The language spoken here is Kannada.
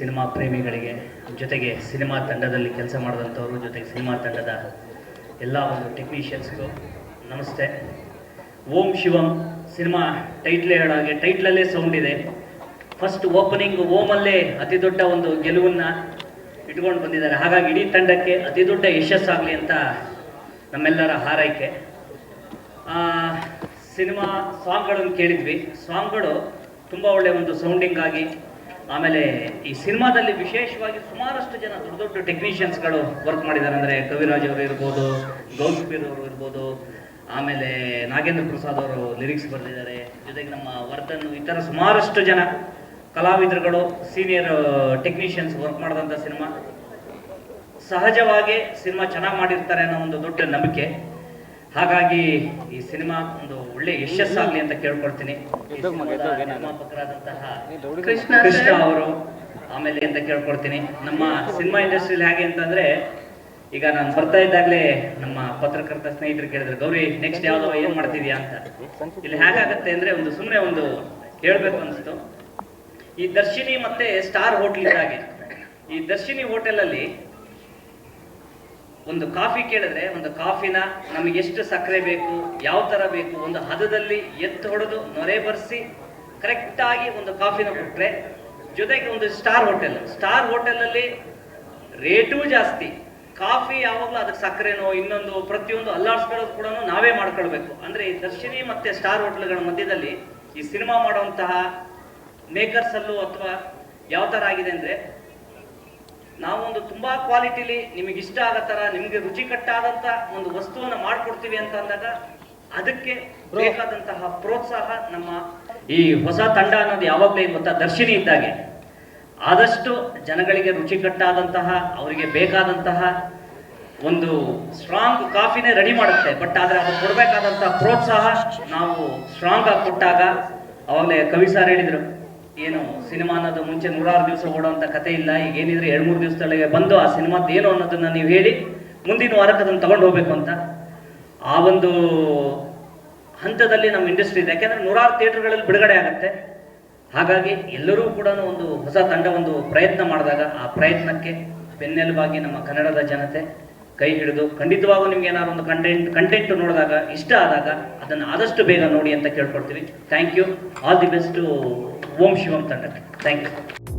ಸಿನಿಮಾ ಪ್ರೇಮಿಗಳಿಗೆ ಜೊತೆಗೆ ಸಿನಿಮಾ ತಂಡದಲ್ಲಿ ಕೆಲಸ ಮಾಡಿದಂಥವ್ರು ಜೊತೆಗೆ ಸಿನಿಮಾ ತಂಡದ ಎಲ್ಲ ಒಂದು ಟೆಕ್ನಿಷಿಯನ್ಸ್ಗೂ ನಮಸ್ತೆ. ಓಂ ಶಿವಂ. ಸಿನಿಮಾ ಟೈಟ್ಲೇ ಹೇಳೋಗೆ ಟೈಟ್ಲಲ್ಲೇ ಸೌಂಡ್ ಇದೆ. ಫಸ್ಟ್ ಓಪನಿಂಗ್ ಓಮಲ್ಲೇ ಅತಿ ದೊಡ್ಡ ಒಂದು ಗೆಲುವನ್ನು ಇಟ್ಕೊಂಡು ಬಂದಿದ್ದಾರೆ. ಹಾಗಾಗಿ ಇಡೀ ತಂಡಕ್ಕೆ ಅತಿ ದೊಡ್ಡ ಯಶಸ್ಸಾಗಲಿ ಅಂತ ನಮ್ಮೆಲ್ಲರ ಹಾರೈಕೆ. ಸಿನಿಮಾ ಸಾಂಗ್ಗಳನ್ನು ಕೇಳಿದ್ವಿ. ಸಾಂಗ್ಗಳು ತುಂಬ ಒಳ್ಳೆಯ ಒಂದು ಸೌಂಡಿಂಗ್ ಆಗಿ ಆಮೇಲೆ ಈ ಸಿನಿಮಾದಲ್ಲಿ ವಿಶೇಷವಾಗಿ ಸುಮಾರಷ್ಟು ಜನ ದೊಡ್ಡ ದೊಡ್ಡ ಟೆಕ್ನಿಷಿಯನ್ಸ್ಗಳು ವರ್ಕ್ ಮಾಡಿದ್ದಾರೆ. ಅಂದರೆ ಕವಿರಾಜ್ ಅವರು ಇರ್ಬೋದು ಗೌಸ್ಪೀರ್ ಅವರು ಇರ್ಬೋದು, ಆಮೇಲೆ ನಾಗೇಂದ್ರ ಪ್ರಸಾದ್ ಅವರು ಲಿರಿಕ್ಸ್ ಬರೆದಿದ್ದಾರೆ. ಜೊತೆಗೆ ನಮ್ಮ ವರ್ತನ್ ಈ ಥರ ಸುಮಾರಷ್ಟು ಜನ ಕಲಾವಿದರುಗಳು ಸೀನಿಯರ್ ಟೆಕ್ನಿಷಿಯನ್ಸ್ ವರ್ಕ್ ಮಾಡಿದಂಥ ಸಿನಿಮಾ. ಸಹಜವಾಗಿ ಸಿನಿಮಾ ಚೆನ್ನಾಗಿ ಮಾಡಿರ್ತಾರೆ ಅನ್ನೋ ಒಂದು ದೊಡ್ಡ ನಂಬಿಕೆ. ಹಾಗಾಗಿ ಈ ಸಿನಿಮಾ ಒಂದು ಒಳ್ಳೆ ಯಶಸ್ಸಾಗಲಿ ಅಂತ ಕೇಳ್ಕೊಳ್ತೀನಿ. ನಿರ್ಮಾಪಕರಾದಂತಹ ಕೃಷ್ಣ ಕೃಷ್ಣ ಸರ್. ಅವರು. ಆಮೇಲೆ ಅಂತ ಕೇಳ್ಕೊಡ್ತೀನಿ ನಮ್ಮ ಸಿನಿಮಾ ಇಂಡಸ್ಟ್ರಿಯಲ್ಲಿ ಹೇಗೆ ಅಂತಂದ್ರೆ ಈಗ ನಾನು ಬರ್ತಾ ಇದ್ದಾಗಲೇ ನಮ್ಮ ಪತ್ರಕರ್ತ ಸ್ನೇಹಿತರು ಕೇಳಿದ್ರು ಗೌರಿ ನೆಕ್ಸ್ಟ್ ಯಾವ್ದೋ ಏನ್ ಮಾಡ್ತಿದ್ಯಾ ಅಂತ. ಇಲ್ಲಿ ಹೇಗಾಗತ್ತೆ ಅಂದ್ರೆ ಒಂದು ಸುಮ್ಮನೆ ಒಂದು ಹೇಳ್ಬೇಕು ಅನಿಸ್ತು. ಈ ದರ್ಶಿನಿ ಮತ್ತೆ ಸ್ಟಾರ್ ಹೋಟ್ಲ್ ಇದ್ದಾಗೆ. ಈ ದರ್ಶಿನಿ ಹೋಟೆಲಲ್ಲಿ ಒಂದು ಕಾಫಿ ಕೇಳಿದ್ರೆ ಒಂದು ಕಾಫಿನ ನಮಗೆ ಎಷ್ಟು ಸಕ್ಕರೆ ಬೇಕು, ಯಾವ ತರ ಬೇಕು, ಒಂದು ಹದದಲ್ಲಿ ಎತ್ತು ಹೊಡೆದು ನೊರೆ ಬರ್ಸಿ ಕರೆಕ್ಟಾಗಿ ಒಂದು ಕಾಫಿನ ಕೊಟ್ರೆ ಜೊತೆಗೆ ಒಂದು ಸ್ಟಾರ್ ಹೋಟೆಲ್. ಸ್ಟಾರ್ ಹೋಟೆಲಲ್ಲಿ ರೇಟೂ ಜಾಸ್ತಿ. ಕಾಫಿ ಯಾವಾಗಲೂ ಅದಕ್ಕೆ ಸಕ್ಕರೆನೋ, ಇನ್ನೊಂದು ಪ್ರತಿಯೊಂದು ಅಲ್ಲಾಡ್ಸ್ಕೊಳ್ಳೋದು ಕೂಡ ನಾವೇ ಮಾಡ್ಕೊಳ್ಬೇಕು. ಅಂದ್ರೆ ಈ ದರ್ಶಿನಿ ಮತ್ತೆ ಸ್ಟಾರ್ ಹೋಟೆಲ್ಗಳ ಮಧ್ಯದಲ್ಲಿ ಈ ಸಿನಿಮಾ ಮಾಡುವಂತಹ ಮೇಕರ್ಸ್ ಅಲ್ಲೂ ಅಥವಾ ಯಾವ ಥರ ಆಗಿದೆ ಅಂದ್ರೆ ನಾವೊಂದು ತುಂಬಾ ಕ್ವಾಲಿಟಿಲಿ ನಿಮಗೆ ಇಷ್ಟ ಆಗೋ ತರ ನಿಮಗೆ ರುಚಿಕಟ್ಟಾದಂತ ಒಂದು ವಸ್ತುವನ್ನ ಮಾಡ್ಕೊಡ್ತೀವಿ ಅಂತ ಅಂದಾಗ ಅದಕ್ಕೆ ಬೇಕಾದಂತಹ ಪ್ರೋತ್ಸಾಹ ನಮ್ಮ ಈ ಹೊಸ ತಂಡ ಅನ್ನೋದು ಯಾವಾಗಲೇ ಗೊತ್ತಾ? ದರ್ಶಿನಿ ಇದ್ದಾಗೆ. ಆದಷ್ಟು ಜನಗಳಿಗೆ ರುಚಿಕಟ್ಟಾದಂತಹ ಅವರಿಗೆ ಬೇಕಾದಂತಹ ಒಂದು ಸ್ಟ್ರಾಂಗ್ ಕಾಫಿನೇ ರೆಡಿ ಮಾಡುತ್ತೆ. ಬಟ್ ಆದ್ರೆ ಅದು ಕೊಡಬೇಕಾದಂತಹ ಪ್ರೋತ್ಸಾಹ ನಾವು ಸ್ಟ್ರಾಂಗ್ ಆಗಿ ಕೊಟ್ಟಾಗ ಅವಾಗಲೇ ಕವಿ ಸರ್ ಹೇಳಿದ್ರು ಏನು ಸಿನಿಮಾ ಅನ್ನೋದು ಮುಂಚೆ ನೂರಾರು ದಿವಸ ಓಡುವಂತ ಕತೆ ಇಲ್ಲ, ಈಗ ಏನಿದ್ರೆ ಎರಡು ಮೂರು ದಿವಸದೊಳಗೆ ಬಂದು ಆ ಸಿನಿಮಾದ ಏನು ಅನ್ನೋದನ್ನ ನೀವು ಹೇಳಿ ಮುಂದಿನ ವಾರಕ್ಕೆ ಅದನ್ನು ತಗೊಂಡು ಹೋಗ್ಬೇಕು ಅಂತ. ಆ ಒಂದು ಹಂತದಲ್ಲಿ ನಮ್ಮ ಇಂಡಸ್ಟ್ರಿ ಇದೆ. ಯಾಕೆಂದ್ರೆ ನೂರಾರು ಥಿಯೇಟರ್ಗಳಲ್ಲಿ ಬಿಡುಗಡೆ ಆಗುತ್ತೆ. ಹಾಗಾಗಿ ಎಲ್ಲರೂ ಕೂಡ ಒಂದು ಹೊಸ ತಂಡ, ಒಂದು ಪ್ರಯತ್ನ ಮಾಡಿದಾಗ ಆ ಪ್ರಯತ್ನಕ್ಕೆ ಬೆನ್ನೆಲುಬಾಗಿ ನಮ್ಮ ಕನ್ನಡದ ಜನತೆ ಕೈ ಹಿಡಿದು, ಖಂಡಿತವಾಗೂ ನಿಮ್ಗೆ ಏನಾದ್ರು ಒಂದು ಕಂಟೆಂಟ್ ಕಂಟೆಂಟ್ ನೋಡಿದಾಗ, ಇಷ್ಟ ಆದಾಗ ಅದನ್ನು ಆದಷ್ಟು ಬೇಗ ನೋಡಿ ಅಂತ ಕೇಳ್ಕೊಡ್ತೀವಿ thank you all the best Om Shivam ತಂಡಕ್ಕೆ ಥ್ಯಾಂಕ್ ಯು